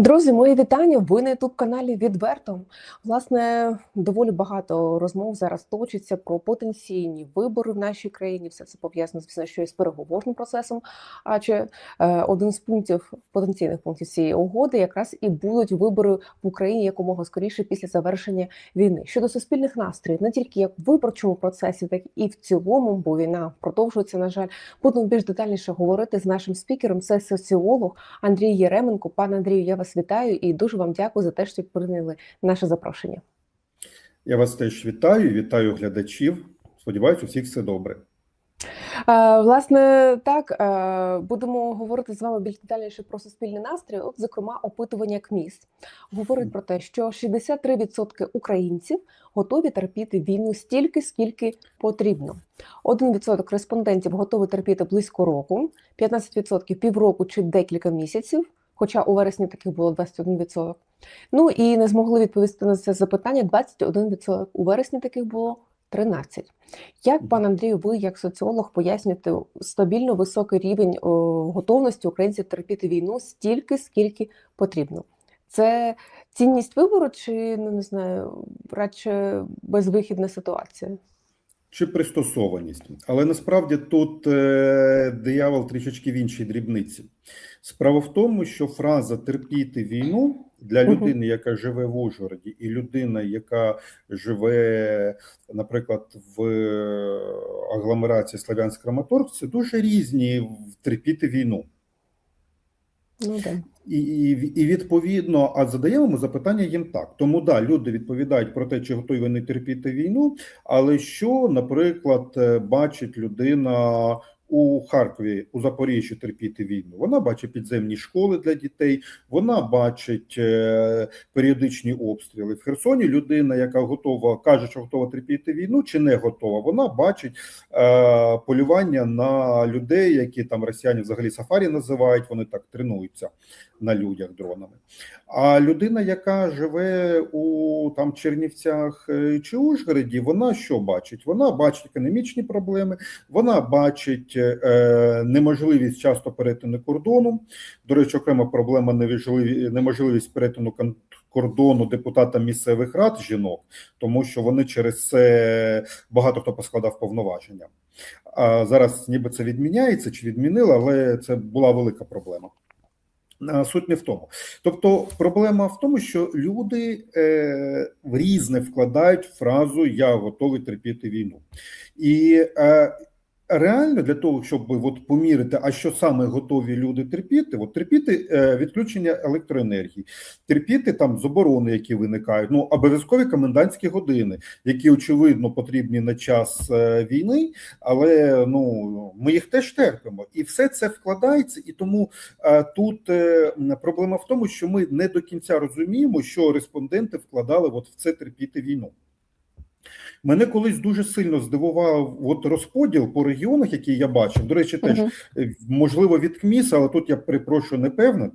Друзі, мої вітання. Ви на youtube каналі відверто. Власне, доволі багато розмов зараз точиться про потенційні вибори в нашій країні. Все це пов'язано звісно, що із переговорним процесом. Адже е, один з пунктів потенційних пунктів цієї угоди якраз і будуть вибори в Україні якомога скоріше після завершення війни. Щодо суспільних настроїв, не тільки як в виборчому процесі, так і в цілому, бо війна продовжується. На жаль, будемо більш детальніше говорити з нашим спікером. Це соціолог Андрій Єременко. Пане Андрію, я вас вітаю і дуже вам дякую за те, що прийняли наше запрошення. Я вас теж вітаю, вітаю глядачів. Сподіваюся, у всіх все добре. Власне, так будемо говорити з вами більш детальніше про суспільний настрій. От, зокрема, опитування КМІС говорить про те, що 63% українців готові терпіти війну стільки, скільки потрібно. 1% респондентів готові терпіти близько року, 15% півроку чи декілька місяців. Хоча у вересні таких було 21%. Ну і не змогли відповісти на це запитання 21%. У вересні таких було 13%. Як, пан Андрію, ви, як соціолог, пояснюєте стабільно високий рівень о, готовності українців терпіти війну стільки, скільки потрібно? Це цінність вибору, чи ну не знаю, радше безвихідна ситуація? Чи пристосованість, але насправді тут е, диявол трішечки в іншій дрібниці. Справа в тому, що фраза терпіти війну для людини, яка живе в Ужгороді, і людина, яка живе, наприклад, в е, агломерації Славянськ Краматорськ, це дуже різні терпіти війну. Ну. І, і, і відповідно, а задаємо ми запитання їм так. Тому да, люди відповідають про те, чи готові вони терпіти війну, але що, наприклад, е, бачить людина у Харкові, у Запоріжжі терпіти війну? Вона бачить підземні школи для дітей, вона бачить е, періодичні обстріли. В Херсоні людина, яка готова, каже, що готова терпіти війну, чи не готова, вона бачить е, полювання на людей, які там росіяни взагалі сафарі називають, вони так тренуються на людях дронами. А людина, яка живе у там Чернівцях е, чи Ужгороді, вона що бачить? Вона бачить економічні проблеми, вона бачить неможливість часто перетину кордону. До речі, окрема проблема неможливість перетину кордону депутатам місцевих рад жінок, тому що вони через це багато хто поскладав повноваження. А зараз ніби це відміняється чи відмінили, але це була велика проблема. Суть не в тому. Тобто, проблема в тому, що люди е, різне вкладають фразу Я готовий терпіти війну. І е, реально для того, щоб от поміряти, а що саме готові люди терпіти, от терпіти е, відключення електроенергії, терпіти там заборони, які виникають, ну обов'язкові комендантські години, які очевидно потрібні на час е, війни, але ну ми їх теж терпимо, і все це вкладається, і тому е, тут проблема в тому, що ми не до кінця розуміємо, що респонденти вкладали от в це терпіти війну. Мене колись дуже сильно здивував от розподіл по регіонах, який я бачив. До речі, теж е, можливо від КМІС, але тут я перепрошую не певний.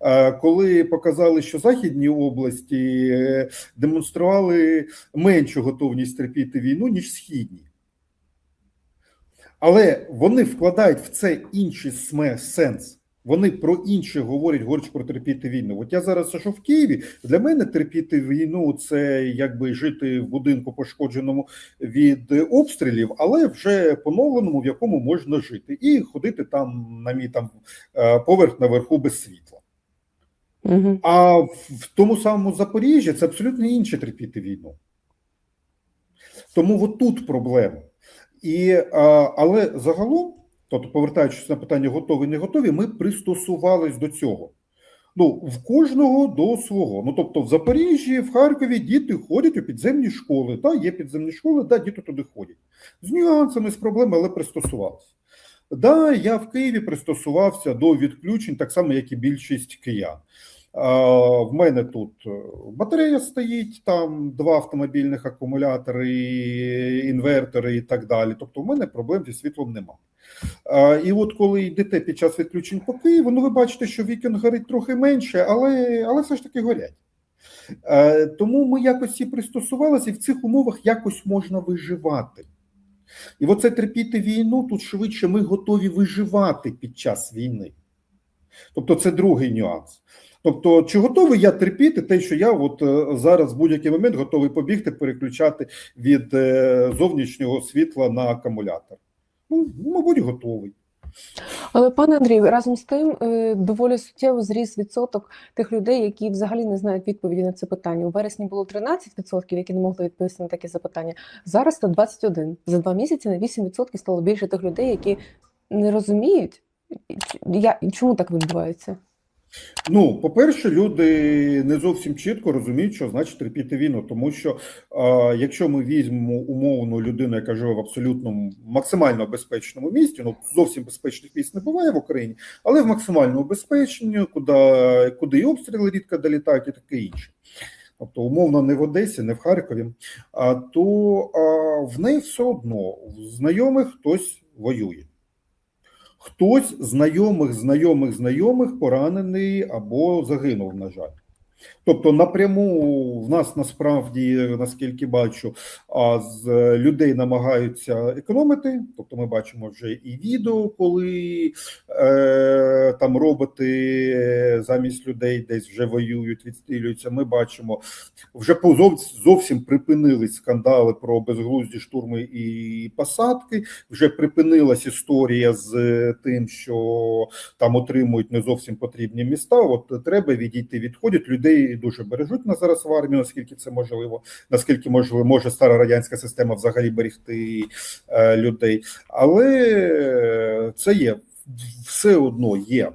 Е, Коли показали, що західні області е, демонстрували меншу готовність терпіти війну, ніж східні. Але вони вкладають в це інший сенс. Вони про інше говорять, говорять про терпіти війну. От я зараз сижу в Києві. Для мене терпіти війну це якби жити в будинку, пошкодженому від обстрілів, але вже поновленому, в якому можна жити, і ходити там на мій там е, поверх наверху без світла. Мгм. А в тому самому Запоріжжі це абсолютно інше терпіти війну. Тому от тут проблема. І, а, але загалом, тобто, повертаючись на питання готові, не готові, ми пристосувались до цього. Ну, в кожного до свого. Ну, тобто, в Запоріжжі, в Харкові діти ходять у підземні школи. Та є підземні школи, да, діти туди ходять. З нюансами, з проблемами, але пристосувалися. Да, я в Києві пристосувався до відключень, так само, як і більшість киян. В мене тут е, батарея стоїть, там два автомобільних акумулятори, інвертори і так далі. Тобто, в мене проблем зі світлом немає. І от коли йдете під час відключень по Києву, ну ви бачите, що вікон горить трохи менше, але, але все ж таки горять. Е, Тому ми якось всі пристосувалися, і в цих умовах якось можна виживати. І оце терпіти війну тут швидше ми готові виживати під час війни. Тобто це другий нюанс. Тобто, чи готовий я терпіти те, що я от е, зараз в будь-який момент готовий побігти, переключати від е, зовнішнього світла на акумулятор? Ну, мабуть, готовий. Але пане Андрію, разом з тим е, доволі суттєво зріс відсоток тих людей, які взагалі не знають відповіді на це питання. У вересні було 13%, які не могли відповісти на такі запитання. Зараз це 21%. За два місяці на 8% стало більше тих людей, які не розуміють, чому так відбувається. Ну, по-перше, люди не зовсім чітко розуміють, що значить терпіти війну, тому що а, якщо ми візьмемо умовну людину, яка живе в абсолютно максимально безпечному місті, ну зовсім безпечних місць не буває в Україні, але в максимально безпечному, куди, куди і обстріли рідко долітають, і таке інше. Тобто, умовно, не в Одесі, не в Харкові, а то а, в неї все одно в знайомих хтось воює. Хтось знайомих, знайомих, знайомих поранений або загинув, на жаль. Тобто, напряму в нас насправді, наскільки бачу, а з людей намагаються економити. Тобто, ми бачимо вже і відео, коли е, там роботи замість людей десь вже воюють, відстрілюються. Ми бачимо вже зовсім припинились скандали про безглузді штурми і посадки. Вже припинилась історія з тим, що там отримують не зовсім потрібні міста. От треба відійти, відходять людей дуже бережуть на зараз в армію, наскільки це можливо, наскільки можливо, може стара радянська система взагалі берегти е, людей. Але це є все одно є.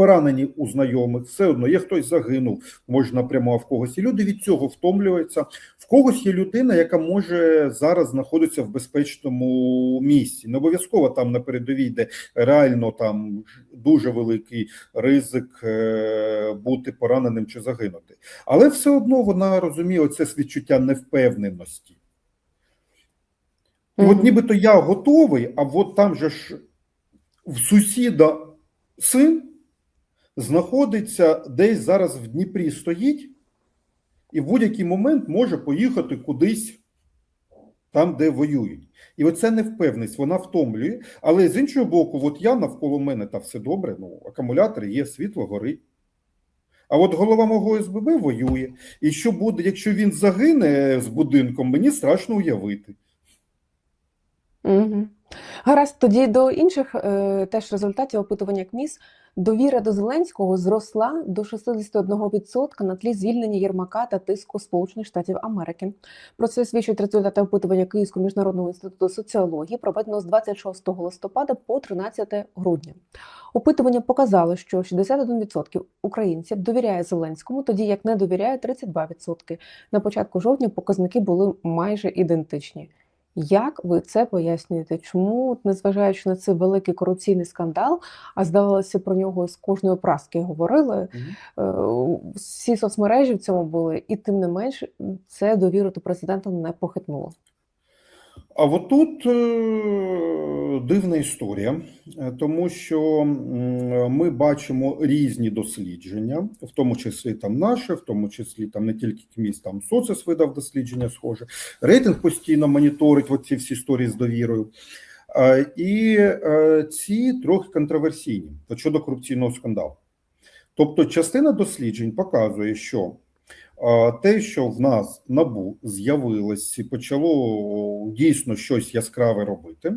Поранені у знайомих, все одно є хтось загинув, може напряму, а в когось. І люди від цього втомлюються. В когось є людина, яка може зараз знаходитися в безпечному місці. Не обов'язково там на передовій, де реально там дуже великий ризик е, бути пораненим чи загинути. Але все одно вона розуміє оце відчуття невпевненості. І от нібито я готовий, а от там же ж в сусіда син знаходиться десь зараз в Дніпрі стоїть, і в будь-який момент може поїхати кудись там, де воюють. І оця невпевненість, вона втомлює. Але з іншого боку, от я навколо мене та все добре, ну, акумулятори є, світло горить. А от голова мого СББ воює. І що буде, якщо він загине з будинком, мені страшно уявити. Угу. Гаразд, тоді до інших е, теж результатів опитування КМІС. Довіра до Зеленського зросла до 61% на тлі звільнення Єрмака та тиску Сполучених Штатів Америки. Про це свідчать результати опитування Київського міжнародного інституту соціології, проведеного з 26 листопада по 13 грудня. Опитування показало, що 61% українців довіряє Зеленському, тоді як не довіряє 32%. На початку жовтня показники були майже ідентичні. Як ви це пояснюєте? Чому, незважаючи на цей великий корупційний скандал, а здавалося, про нього з кожної праски говорили, е, всі соцмережі в цьому були, і тим не менш це довіру до президента не похитнуло. А от тут е, дивна історія, е, тому що ми бачимо різні дослідження, в тому числі там наше, в тому числі там не тільки КМІС, там соцес видав дослідження схоже. Рейтинг постійно моніторить оці всі історії з довірою. Е, І ці трохи контроверсійні щодо корупційного скандалу. Тобто, частина досліджень показує, що Те, що в нас набу з'явилось і почало дійсно щось яскраве робити,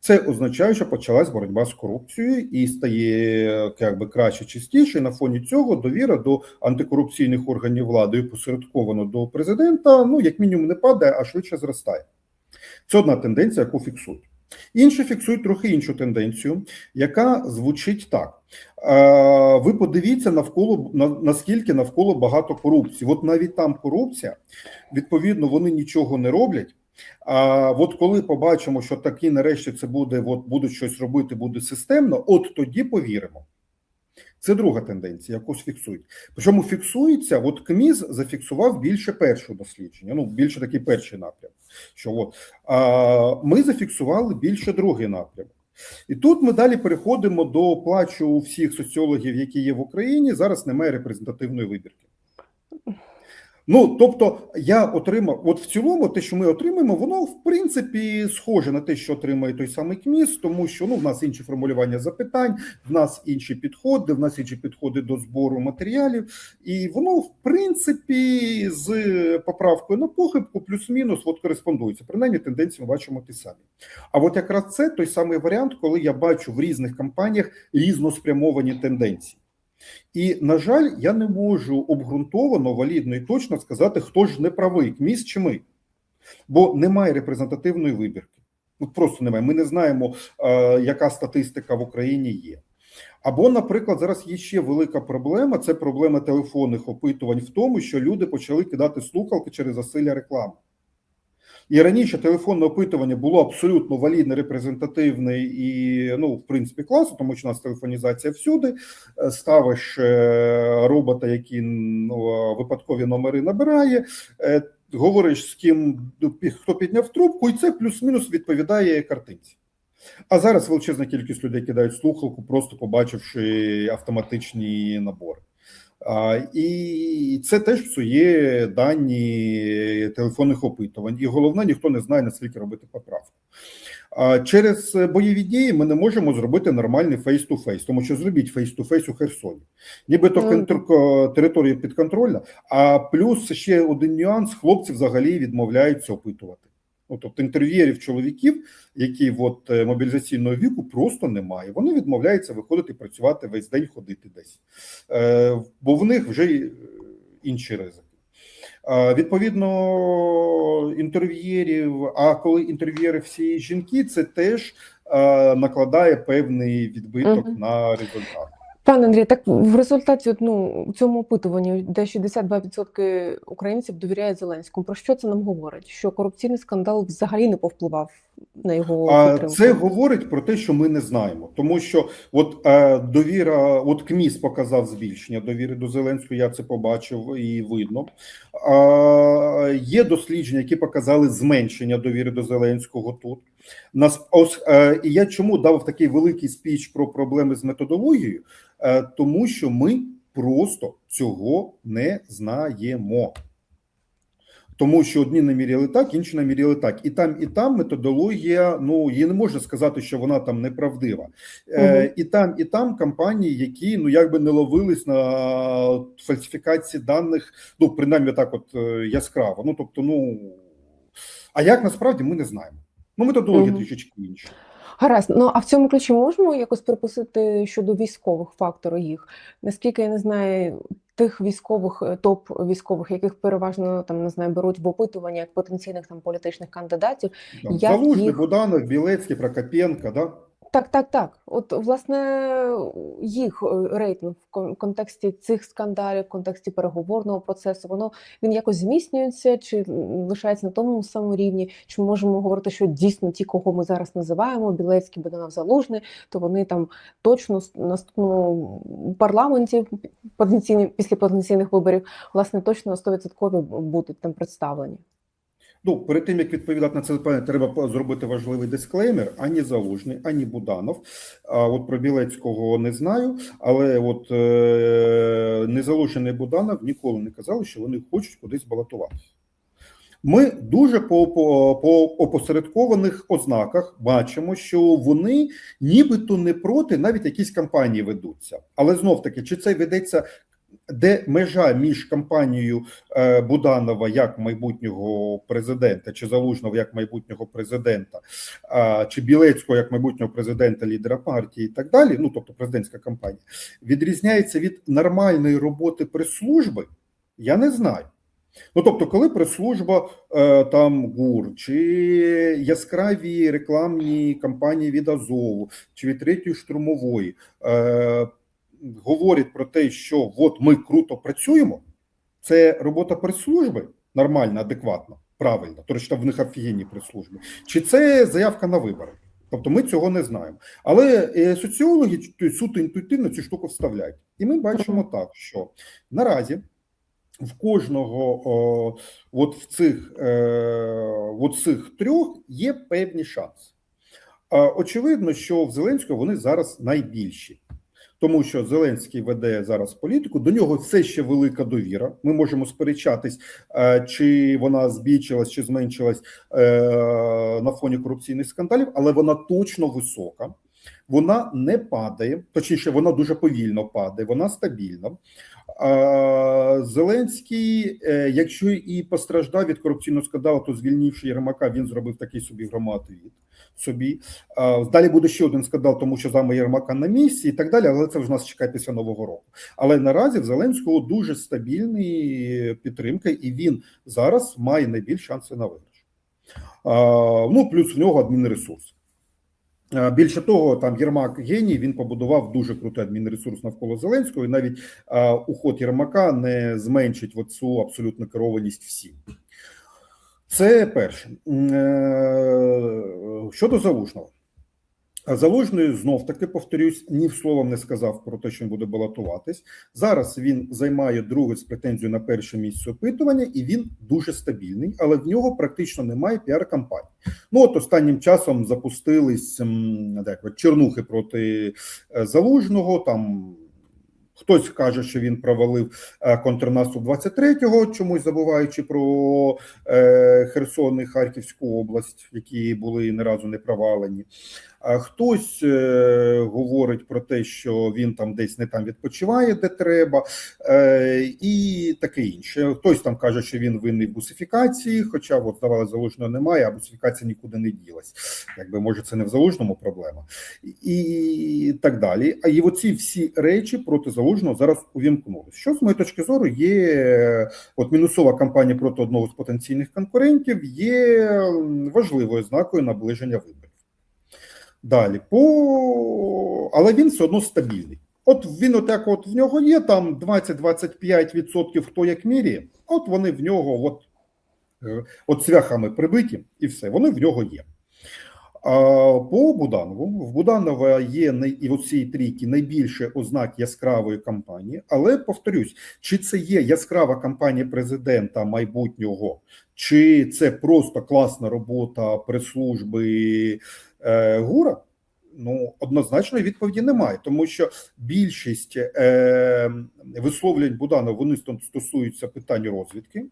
це означає, що почалась боротьба з корупцією і стає якби краще частіше. На фоні цього довіра до антикорупційних органів влади і посередковано до президента, ну як мінімум, не падає, а швидше зростає. Це одна тенденція, яку фіксують. Інші фіксують трохи іншу тенденцію, яка звучить так. Е, Ви подивіться навколо на, наскільки навколо багато корупції. От навіть там корупція, відповідно, вони нічого не роблять. А от коли побачимо, що такі нарешті це буде, от будуть щось робити, буде системно, от тоді повіримо. Це друга тенденція, якусь фіксують. Причому фіксується, от КМІЗ зафіксував більше першого дослідження, ну більше такий перший напрям. Що от а ми зафіксували більше другий напрямок. І тут ми далі переходимо до плачу всіх соціологів, які є в Україні. Зараз немає репрезентативної вибірки. Ну, тобто, я отримав, от в цілому, те, що ми отримаємо, воно в принципі схоже на те, що отримає той самий КМІС, тому що ну в нас інші формулювання запитань, в нас інші підходи, в нас інші підходи до збору матеріалів, і воно в принципі з поправкою на похибку плюс-мінус от кореспондується. Принаймні тенденції ми бачимо ті самі. А от якраз це той самий варіант, коли я бачу в різних кампаніях різноспрямовані тенденції. І, на жаль, я не можу обґрунтовано, валідно і точно сказати, хто ж не правий, КМІС чи ми. Бо немає репрезентативної вибірки. От просто немає. Ми не знаємо, е, яка статистика в Україні є. Або, наприклад, зараз є ще велика проблема: це проблема телефонних опитувань в тому, що люди почали кидати слухалки через засилля реклами. І раніше телефонне опитування було абсолютно валідне, репрезентативне і, ну, в принципі, класно, тому що у нас телефонізація всюди. Е, Ставиш е, робота, який ну, випадкові номери набирає, е, говориш з ким хто підняв трубку, і це плюс-мінус відповідає картинці. А зараз величезна кількість людей кидають слухалку, просто побачивши автоматичні набори. І це теж псує дані телефонних опитувань. І головне, ніхто не знає, наскільки робити поправку. Через бойові дії ми не можемо зробити нормальний фейс-ту-фейс, тому що зробіть фейс-ту-фейс у Херсоні. Нібито контр- територія підконтрольна, а плюс ще один нюанс: хлопці взагалі відмовляються опитувати. Ну, тобто інтерв'єрів чоловіків, які от е, мобілізаційного віку просто немає. Вони відмовляються виходити працювати весь день, ходити десь, е, бо в них вже е, інші ризики. Відповідно, інтерв'єрів. А коли інтерв'єри всі жінки, це теж е, накладає певний відбиток Мгм. на результат. Пане Андрій, так в результаті ну, у цьому опитуванні, де 62% українців довіряють Зеленському, про що це нам говорить? Що корупційний скандал взагалі не повпливав на його А підтримку? це говорить про те, що ми не знаємо, тому що от е, довіра, от КМІС показав збільшення довіри до Зеленського. Я це побачив і видно. А, є дослідження, які показали зменшення довіри до Зеленського тут. Нас ось е, і я чому дав такий великий спіч про проблеми з методологією, е, тому що ми просто цього не знаємо. Тому що одні наміряли так, інші наміряли так. І там, і там методологія, ну її не можна сказати, що вона там неправдива. Е, і там, і там компанії, які ну якби не ловились на фальсифікації даних, ну принаймні так, от е, яскраво. Ну тобто, ну а як насправді ми не знаємо. Ну, методологія Мгм. трішечки інша. Гаразд, ну а в цьому ключі можемо якось припустити щодо військових фактору їх? Наскільки я не знаю, тих військових е, топ військових, яких переважно там не знаю, беруть в опитування як потенційних там політичних кандидатів. Там, Як Залужний, їх- Буданов, Білецький, Прокопенко, да? Так, так, так. От власне їх е, рейтинг в кон- контексті цих скандалів, в контексті переговорного процесу, воно він якось зміцнюється чи лишається на тому самому рівні? Чи ми можемо говорити, що дійсно ті, кого ми зараз називаємо, Білецький, Боданов, Залужний, то вони там точно наступному парламенті потенційні після потенційних виборів, власне, точно 100% будуть там представлені. Ну, перед тим як відповідати на це питання, треба зробити важливий дисклеймер: ані Залужний, ані Буданов. А от про Білецького не знаю, але от е, незалужений Буданов ніколи не казали, що вони хочуть кудись балотуватися. Ми дуже по, по, по опосередкованих ознаках бачимо, що вони нібито не проти, навіть якісь кампанії ведуться. Але знов таки, чи це ведеться, де межа між кампанією е, Буданова як майбутнього президента, чи Залужного як майбутнього президента, чи Білецького як майбутнього президента, лідера партії, і так далі. Ну тобто президентська кампанія, відрізняється від нормальної роботи прес-служби, я не знаю. Ну, тобто, коли прес-служба е, там ГУР, чи яскраві рекламні кампанії від Азову, чи від третьої штурмової говорять про те, що от ми круто працюємо, це робота прес-служби нормальна, адекватна, правильна, тому що в них офігенні прес-служби, чи це заявка на вибори? Тобто ми цього не знаємо. Але е, соціологи суто інтуїтивно цю штуку вставляють. І ми бачимо так, що наразі в кожного о, от в цих, е, от цих трьох є певні шанси. Очевидно, що в Зеленського вони зараз найбільші. Тому що Зеленський веде зараз політику. До нього все ще велика довіра. Ми можемо сперечатись, е, чи вона збільшилась, чи зменшилась е, на фоні корупційних скандалів, але вона точно висока. Вона не падає, точніше, вона дуже повільно падає, вона стабільна. Зеленський, е, якщо і постраждав від корупційного скандалу, то звільнивши Єрмака, він зробив такий собі громадовід собі. Далі буде ще один скандал, тому що зами Єрмака на місці і так далі, але це вже нас чекає після Нового року. Але наразі в Зеленського дуже стабільні підтримка, і він зараз має найбільш шанси на виграш. Ну, плюс в нього адмінресурс. Е, Більше того, там Єрмак геній, він побудував дуже крутий адмінресурс навколо Зеленського, і навіть е, уход Єрмака не зменшить цю абсолютну керованість всім. Це перше. Е, Щодо залужного. Залужний знов таки повторюсь, ні в словом не сказав про те, що він буде балотуватись. Зараз він займає друге з претензією на перше місце опитування, і він дуже стабільний, але в нього практично немає піар-кампанії. Ну от останнім часом запустились так, чернухи проти е, залужного. Там хтось каже, що він провалив е, контрнаступ 23-го, чомусь забуваючи про е, Херсон і Харківську область, які були ні разу не провалені. А хтось е, говорить про те, що він там десь не там відпочиває, де треба, е, і таке інше. Хтось там каже, що він винний в бусифікації, хоча от здавалося, залужного немає, а бусифікація нікуди не ділась. Якби може це не в залужному проблема, і так далі. А і оці всі речі проти залужного зараз увімкнули. Що з моєї точки зору є от мінусова кампанія проти одного з потенційних конкурентів, є важливою знакою наближення виборів. Далі, по... але він все одно стабільний. От він отак, от в нього є там 20-25% хто як міряє, от вони в нього от, е, от цвяхами прибиті, і все, вони в нього є. А по Буданову в Буданова є і в цій трійки найбільше ознак яскравої кампанії, але повторюсь, чи це є яскрава кампанія президента майбутнього, чи це просто класна робота прес-служби ГУРа? Ну, однозначної відповіді немає, тому що більшість е, висловлень Буданова вони стос- стосуються питань розвідки.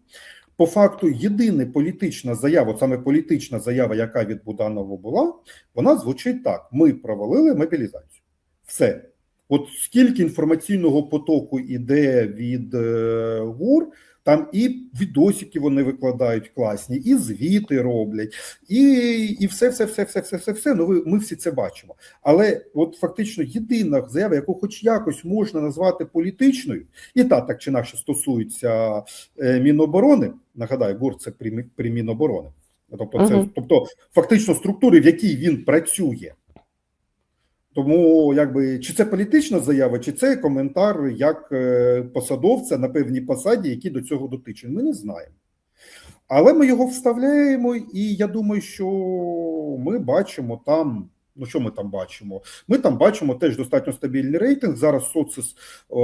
По факту, єдина політична заява, саме політична заява, яка від Буданова була, вона звучить так: ми провалили мобілізацію. Все. От скільки інформаційного потоку іде від е, ГУР, там і відосики вони викладають класні, і звіти роблять, і, і все, все, все, все, все, все, все. Ну, ви, ми всі це бачимо. Але от фактично єдина заява, яку хоч якось можна назвати політичною, і та так чи інакше стосується е, Міноборони. Нагадаю, ГУР це при, при Міноборони. Тобто, це, Мгм. тобто, фактично структури, в якій він працює. Тому, якби чи це політична заява, чи це коментар як е, посадовця на певній посаді, які до цього дотичені, ми не знаємо. Але ми його вставляємо, і я думаю, що ми бачимо там. Ну, що ми там бачимо? Ми там бачимо теж достатньо стабільний рейтинг. Зараз социс е,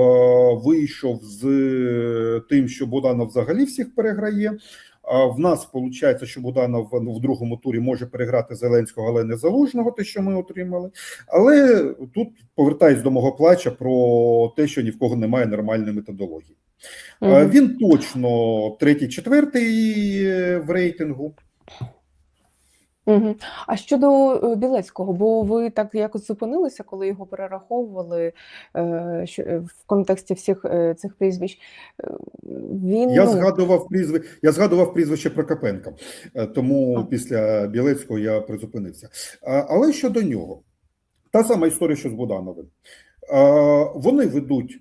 вийшов з е, тим, що Буданов взагалі всіх переграє. А в нас виходить, що Буданов в другому турі може переграти Зеленського, але не залужного, те, що ми отримали. Але тут повертаюсь до мого плача про те, що ні в кого немає нормальної методології. Мгм. Він точно третій, четвертий е, в рейтингу. Мгм. А щодо е, Білецького, бо ви так якось зупинилися, коли його перераховували е, що, е, в контексті всіх е, цих прізвищ. Е, Він Я ну, згадував прізви... я згадував прізвище Прокопенка, е, тому А. після Білецького я призупинився. А, Але щодо нього, та сама історія, що з Будановим. А, Вони ведуть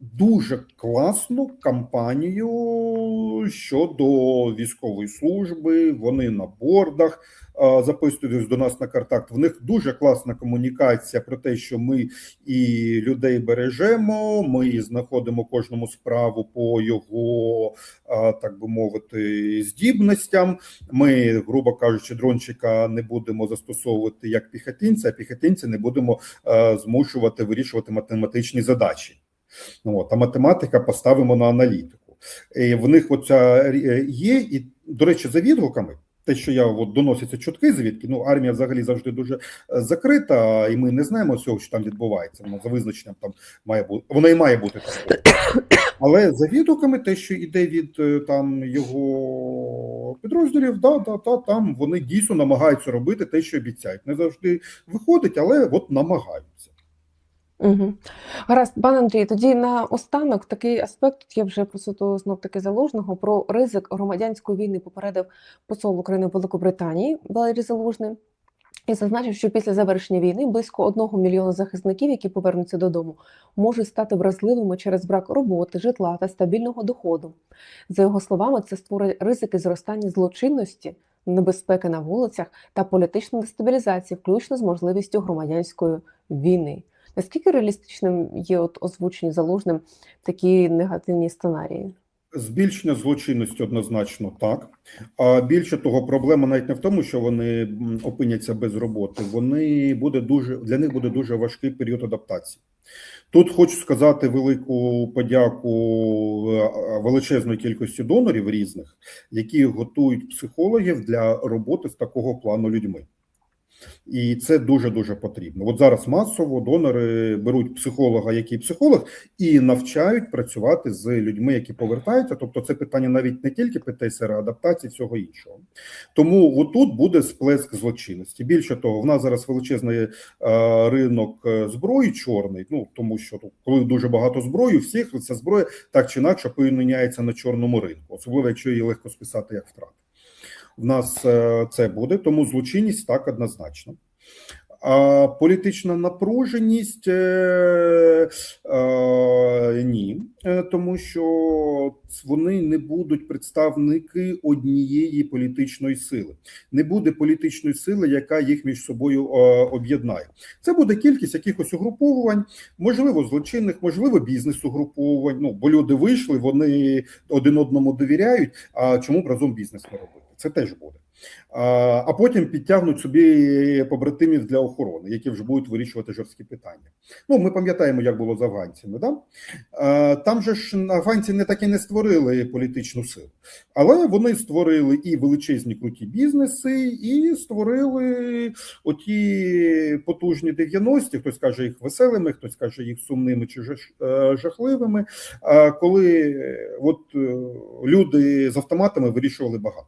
дуже класну кампанію щодо військової служби. Вони на бордах а, записують до нас на контакт. В них дуже класна комунікація про те, що ми і людей бережемо. Ми знаходимо кожному справу по його, так би мовити, здібностям. Ми, грубо кажучи, дрончика не будемо застосовувати як піхотинця, а піхотинця не будемо змушувати вирішувати математичні задачі. От, а математика поставимо на аналітику. І в них оця е, є, і, до речі, за відгуками. те, що я от доносяться чутки, звідки ну армія взагалі завжди дуже е, закрита, і ми не знаємо всього, що там відбувається. Вона за визначенням там має бути, вона і має бути такою. Але за відгуками, те, що йде від е, там його підрозділів, да, да, да, там вони дійсно намагаються робити те, що обіцяють. Не завжди виходить, але от намагаються. Угу. Гаразд, пане Андрій, тоді на останок такий аспект, тут є вже про знов таки залужного, про ризик громадянської війни попередив посол України в Великобританії Валерій Залужний. І зазначив, що після завершення війни близько одного мільйона захисників, які повернуться додому, можуть стати вразливими через брак роботи, житла та стабільного доходу. За його словами, це створить ризики зростання злочинності, небезпеки на вулицях та політичної дестабілізації, включно з можливістю громадянської війни. Наскільки реалістичним є от озвучені залужним такі негативні сценарії? Збільшення злочинності однозначно так. А більше того, проблема навіть не в тому, що вони опиняться без роботи. Вони буде дуже для них буде дуже важкий період адаптації. Тут хочу сказати велику подяку е, величезної кількості донорів різних, які готують психологів для роботи з такого плану людьми. І це дуже дуже потрібно. От зараз масово донори беруть психолога, який психолог, і навчають працювати з людьми, які повертаються. Тобто, це питання навіть не тільки ПТСР, а адаптації всього іншого. Тому отут буде сплеск злочинності. Більше того, в нас зараз величезний е, ринок е, зброї чорний. Ну тому що коли дуже багато зброї, всіх ця зброя так чи інакше поміняється на чорному ринку, особливо якщо її легко списати як втрати. В нас е, це буде, тому злочинність так однозначно. А політична напруженість е, е, ні, тому що вони не будуть представники однієї політичної сили. Не буде політичної сили, яка їх між собою об'єднає. Це буде кількість якихось угруповувань, можливо, злочинних, можливо, бізнес-угруповувань. Ну бо люди вийшли, вони один одному довіряють. А чому б разом бізнес не робити? Це теж буде. А потім підтягнуть собі побратимів для охорони, які вже будуть вирішувати жорсткі питання. Ну, ми пам'ятаємо, як було з афганцями. Да? Там же ж афганці не так і не створили політичну силу, але вони створили і величезні круті бізнеси, і створили оті потужні 90-ті, Хтось каже їх веселими, хтось каже їх сумними чи е, жахливими. Коли е, от е, люди з автоматами вирішували багато.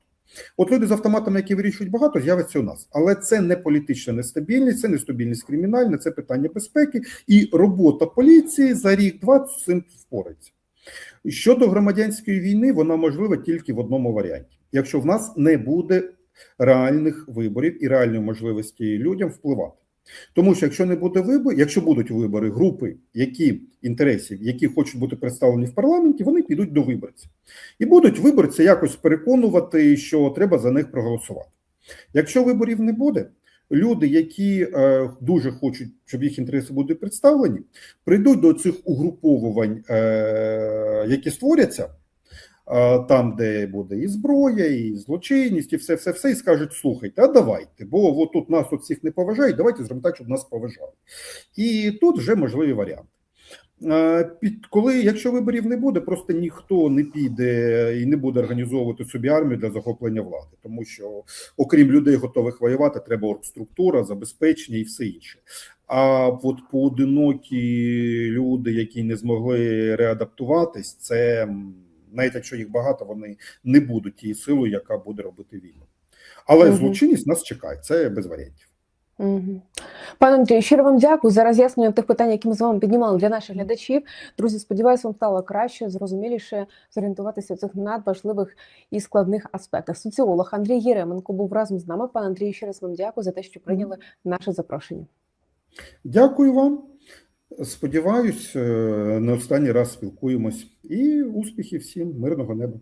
От люди з автоматами, які вирішують багато, з'явиться у нас, але це не політична нестабільність, це нестабільність кримінальна, це питання безпеки і робота поліції за рік-два з цим впорається. Щодо громадянської війни, вона можлива тільки в одному варіанті: якщо в нас не буде реальних виборів і реальної можливості людям впливати. Тому що якщо не буде виборів, якщо будуть вибори групи, які інтересів, які хочуть бути представлені в парламенті, вони підуть до виборців і будуть виборці якось переконувати, що треба за них проголосувати. Якщо виборів не буде, люди, які е, дуже хочуть, щоб їх інтереси були представлені, прийдуть до цих угруповувань, е, які створяться. Там, де буде і зброя, і злочинність, і все, все, все, і скажуть: слухайте, а давайте, бо от тут нас тут всіх не поважають, давайте зробимо так, щоб нас поважали. І тут вже можливі варіанти. Під коли, якщо виборів не буде, просто ніхто не піде і не буде організовувати собі армію для захоплення влади, тому що окрім людей, готових воювати, треба оргструктура, забезпечення і все інше. А от поодинокі люди, які не змогли реадаптуватись, це навіть якщо їх багато, вони не будуть тією силою, яка буде робити війну. Але Мгм. злочинність нас чекає, це без варіантів. Угу. Пане Андрію, щиро вам дякую за роз'яснення тих питань, які ми з вами піднімали для наших глядачів. Друзі, сподіваюся, вам стало краще, зрозуміліше зорієнтуватися в цих надважливих і складних аспектах. Соціолог Андрій Єременко був разом з нами. Пане Андрію, ще раз вам дякую за те, що прийняли наше запрошення. Дякую вам. Сподіваюсь, е, не останній раз спілкуємось. І успіхів всім, мирного неба.